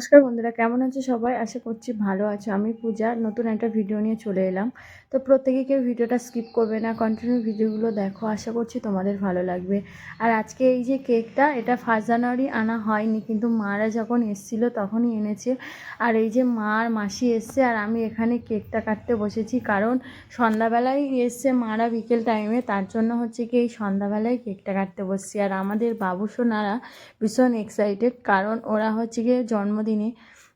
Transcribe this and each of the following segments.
নমস্কার বন্ধুরা, কেমন আছে সবাই? আশা করছি ভালো আছো। আমি পূজা, নতুন একটা ভিডিও নিয়ে চলে এলাম। তো প্রত্যেকে কেউ ভিডিওটা স্কিপ করবে না কন্টিনিউ ভিডিওগুলো দেখো, আশা করছি তোমাদের ভালো লাগবে। আর আজকে এই যে কেকটা এটা ফার্স্ট জানুয়ারি আনা হয়নি, কিন্তু মারা যখন এসছিল তখনই এনেছে। আর এই যে মা আর মাসি এসছে, আর আমি এখানে কেকটা কাটতে বসেছি, কারণ সন্ধ্যাবেলায় এসছে মারা বিকেল টাইমে তার জন্য হচ্ছে কি এই সন্ধ্যাবেলায় কেকটা কাটতে বসছি। আর আমাদের বাবু সোনারা ভীষণ এক্সাইটেড কারণ ওরা হচ্ছে গিয়ে জন্মদিনে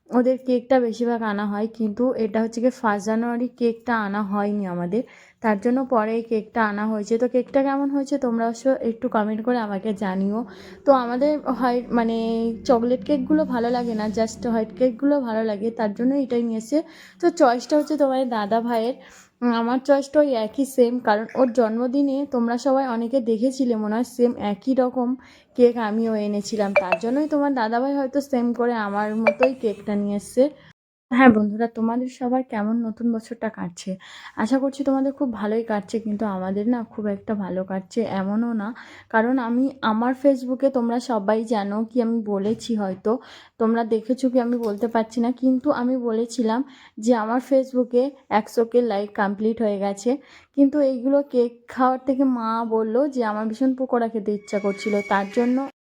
ওদের কেকটা বেশিরভাগ আনা হয়, কিন্তু এটা হচ্ছে গিয়ে ফার্স্ট জানুয়ারি কেকটা আনা হয়নি আমাদের। তার জন্য পরে কেকটা আনা হয়েছে। তো কেকটা কেমন হয়েছে তোমরা একটু কমেন্ট করে আমাকে জানিও। তো আমাদের হোয়াইট মানে চকলেট কেকগুলো ভালো লাগে না, জাস্ট হোয়াইট কেকগুলো ভালো লাগে, তার জন্য এটাই নিয়েছে। তো চয়েসটা হচ্ছে তোমার দাদা ভাইয়ের। আমার চয়েসটা ওই একই সেম কারণ ওর জন্মদিনে তোমরা সবাই অনেকে দেখেছিলে মনে হয় সেম একই রকম কেক আমিও এনেছিলাম। তার জন্যই তোমার দাদাভাই হয়তো সেম করে আমার মতোই কেকটা নিয়ে এসছে। হ্যাঁ বন্ধুরা, তোমাদের সবার কেমন নতুন বছরটা কাটছে? আশা করছি তোমাদের খুব ভালোই কাটছে, কিন্তু আমাদের না খুব একটা ভালো কাটছে এমনও না। কারণ আমি, আমার ফেসবুকে তোমরা সবাই জানো কি আমি বলেছি হয়তো, তোমরা দেখেছ কি আমি বলতে পারছি না, কিন্তু আমি বলেছিলাম যে আমার ফেসবুকে একশো কে লাইক কমপ্লিট হয়ে গেছে। কিন্তু এইগুলো কেক খাওয়ার থেকে মা বলল যে আমার ভীষণ পকোড়া খেতে ইচ্ছা করছিল, তার জন্য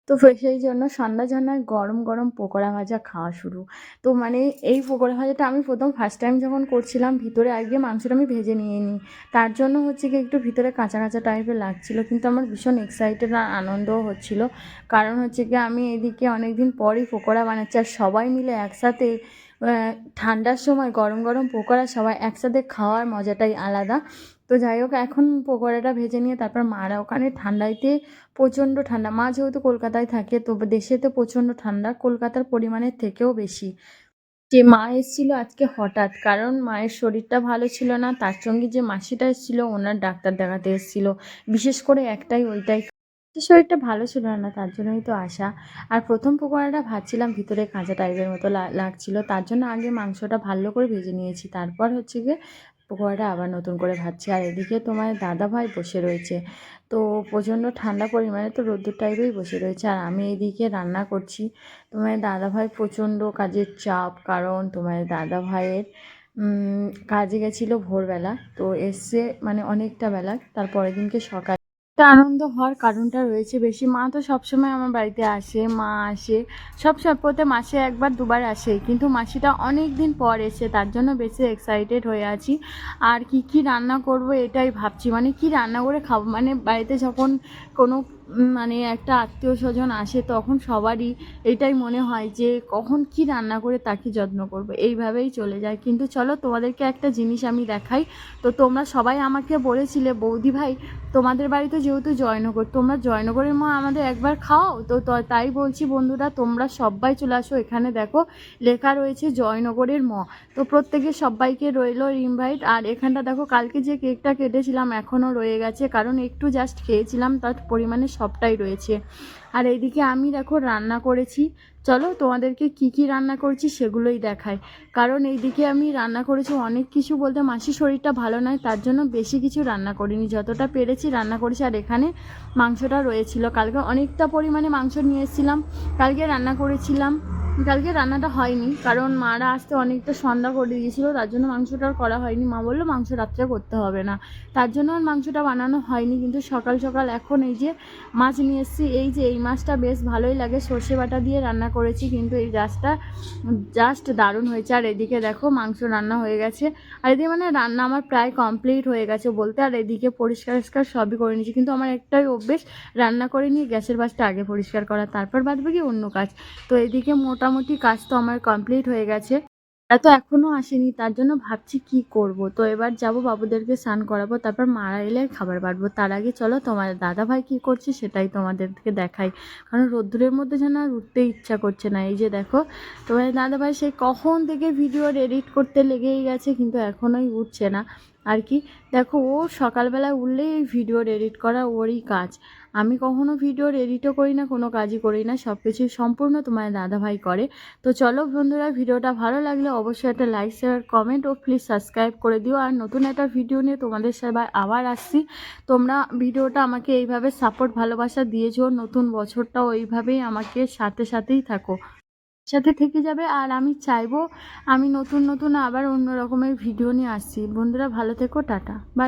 তো সেই জন্য সন্ধ্যা সন্ধ্যায় গরম গরম পকোড়া ভাজা খাওয়া শুরু। তো মানে এই পকোড়া ভাজাটা আমি প্রথম ফার্স্ট টাইম যখন করছিলাম, ভিতরে আগে মাংসটা আমি ভেজে নিয়ে নিই। তার জন্য হচ্ছে কি একটু ভিতরে কাঁচা কাঁচা টাইপের লাগছিল, কিন্তু আমার ভীষণ এক্সাইটেড আর আনন্দও হচ্ছিল। কারণ হচ্ছে কি আমি এদিকে অনেক দিন পরই পকোড়া বানাচ্ছি আর সবাই মিলে একসাথে ঠান্ডার সময় গরম গরম পকোড়া সবাই একসাথে খাওয়ার মজাটাই আলাদা। তো যাই হোক, এখন পকোড়াটা ভেজে নিয়ে তারপর মারা। ওখানে ঠান্ডাইতে প্রচণ্ড ঠান্ডা। মা যেহেতু কলকাতায় থাকে, তো দেশে তো প্রচণ্ড ঠান্ডা, কলকাতার পরিমাণের থেকেও বেশি। যে মা এসেছিল আজকে হঠাৎ, কারণ মায়ের শরীরটা ভালো ছিল না, তার সঙ্গে যে মাসিটা এসেছিল, ওনার ডাক্তার দেখাতে এসেছিল। বিশেষ করে একটাই, ওইটাই। শরীরটা ভালো ছিল না, তার জন্যই তো আসা আর প্রথম পকোড়াটা ভাজছিলাম, ভিতরে কাঁচা টাইপের মতো লাগছিল। তার জন্য আগে মাংসটা ভালো করে ভেজে নিয়েছি। তারপর হচ্ছে গিয়ে পকোড়াটা আবার নতুন করে ভাজছি। আর এদিকে তোমার দাদা ভাই বসে রয়েছে। তো প্রচণ্ড ঠান্ডা পরিমাণে তো রোদ্দুর টাইপেই বসে রয়েছে। আর আমি এদিকে রান্না করছি। তোমার দাদা ভাই প্রচণ্ড কাজের চাপ, কারণ তোমার দাদা ভাইয়ের কাজে গেছিল ভোরবেলা। তো এসে মানে অনেকটা বেলা, তারপরের দিনকে সকাল একটা আনন্দ হওয়ার কারণটা রয়েছে বেশি। মা তো সবসময় আমার বাড়িতে আসে, মা আসে, সব প্রতি মাসে একবার, দুবার আসে। কিন্তু মাসিটা অনেক দিন পর এসে তার জন্য বেশি এক্সাইটেড হয়ে আছি। আর কি কি রান্না করব এটাই ভাবছি। মানে কি রান্না করে খাব? মানে বাড়িতে যখন কোনো মানে একটা আত্মীয় স্বজন আসে, তখন সবারই এটাই মনে হয় যে কখন কি রান্না করে তাকে যত্ন করব। এইভাবেই চলে যায়। কিন্তু চলো তোমাদেরকে একটা জিনিস আমি দেখাই। তো তোমরা সবাই আমাকে বলেছিলে, বৌদি ভাই, তোমাদের বাড়িতে যেহেতু জয়নগর, তোমরা জয়নগরের মা আমাদের একবার খাও তো তাই বলছি বন্ধুরা, তোমরা সবাই চলে আসো। এখানে দেখো লেখা রয়েছে জয়নগরের ম। তো প্রত্যেকে সবাইকে রইল ইনভাইট। আর এখানটা দেখো, কালকে যে কেকটা কেটেছিলাম এখনও রয়ে গেছে। কারণ একটু জাস্ট খেয়েছিলাম, তার পরিমাণে সবটাই রয়েছে। আর এইদিকে আমি দেখো রান্না করেছি। চলো তোমাদেরকে কি কি রান্না করছি সেগুলোই দেখায় কারণ এইদিকে আমি রান্না করেছি অনেক কিছু বলতে মাসির শরীরটা ভালো নয়, তার জন্য বেশি কিছু রান্না করিনি। যতটা পেরেছি রান্না করেছি, আর এখানে মাংসটা রয়েছিল। কালকে অনেকটা পরিমাণে মাংস নিয়ে এসেছিলাম। কালকে রান্না করেছিলাম। কালকে রান্নাটা হয়নি, কারণ মারা আসতে অনেকটা সন্ধ্যা করে দিয়েছিল, তার জন্য মাংসটা আর করা হয়নি। মা বলল, মাংস রাত্রে করতে হবে না। তার জন্য আর মাংসটা বানানো হয়নি, কিন্তু সকাল সকাল এখন এই যে মাছ নিয়ে এসেছি, এই যে এই মাছটা বেশ ভালোই লাগে। সর্ষে বাটা দিয়ে রান্না করেছি, কিন্তু এই গাছটা জাস্ট দারুণ হয়েছে। আর এদিকে দেখো মাংস রান্না হয়ে গেছে। আর এদিকে মানে রান্না আমার প্রায় কমপ্লিট হয়ে গেছে বলতে, আর এদিকে পরিষ্কার টরিষ্কার সবই করে নিয়েছি, কিন্তু আমার একটাই অভ্যেস, রান্না করে নিয়ে গ্যাসের বাসটা আগে পরিষ্কার করা, তারপর বাদ বাকি অন্য কাজ। তো এদিকে মোটামুটি কাজ তো আমার কমপ্লিট হয়ে গেছে। তারা তো এখনও আসেনি, তার জন্য ভাবছি কি করব। তো এবার যাব বাবুদেরকে স্নান করাবো, তারপর মারা এলে খাবার বাড়বো তার আগে চলো, তোমার দাদা ভাই কী করছে সেটাই তোমাদেরকে দেখাই। কারণ রোদ্দুরের মধ্যে যেন আর উঠতে ইচ্ছা করছে না। এই যে দেখো, তোমার দাদা ভাই সেই কখন থেকে ভিডিও এডিট করতে লেগেই গেছে, কিন্তু এখনোই উঠছে না। আর কি? দেখো, ও সকালবেলায় উঠলেই এই ভিডিওর এডিট করা ওরই কাজ। আমি কখনো ভিডিওর এডিটও করি না, কোনো কাজই করি না সব কিছুই সম্পূর্ণ তোমার দাদা ভাই করে। তো চলো বন্ধুরা ভিডিওটা ভালো লাগলে অবশ্যই একটা লাইক শেয়ার কমেন্ট ও প্লিজ সাবস্ক্রাইব করে দিও। আর নতুন একটা ভিডিও নিয়ে তোমাদের সবাই আবার আসছি। তোমরা ভিডিওটা আমাকে এইভাবে সাপোর্ট ভালোবাসা দিয়েছ, নতুন বছরটাও এইভাবেই আমাকে সাথে সাথেই থাকো। সাথে থেকে যাবে আর আমি চাইব আমি নতুন নতুন আবার অন্য রকমের ভিডিও নিয়ে আসছি। বন্ধুরা ভালো থেকো, টাটা। বাই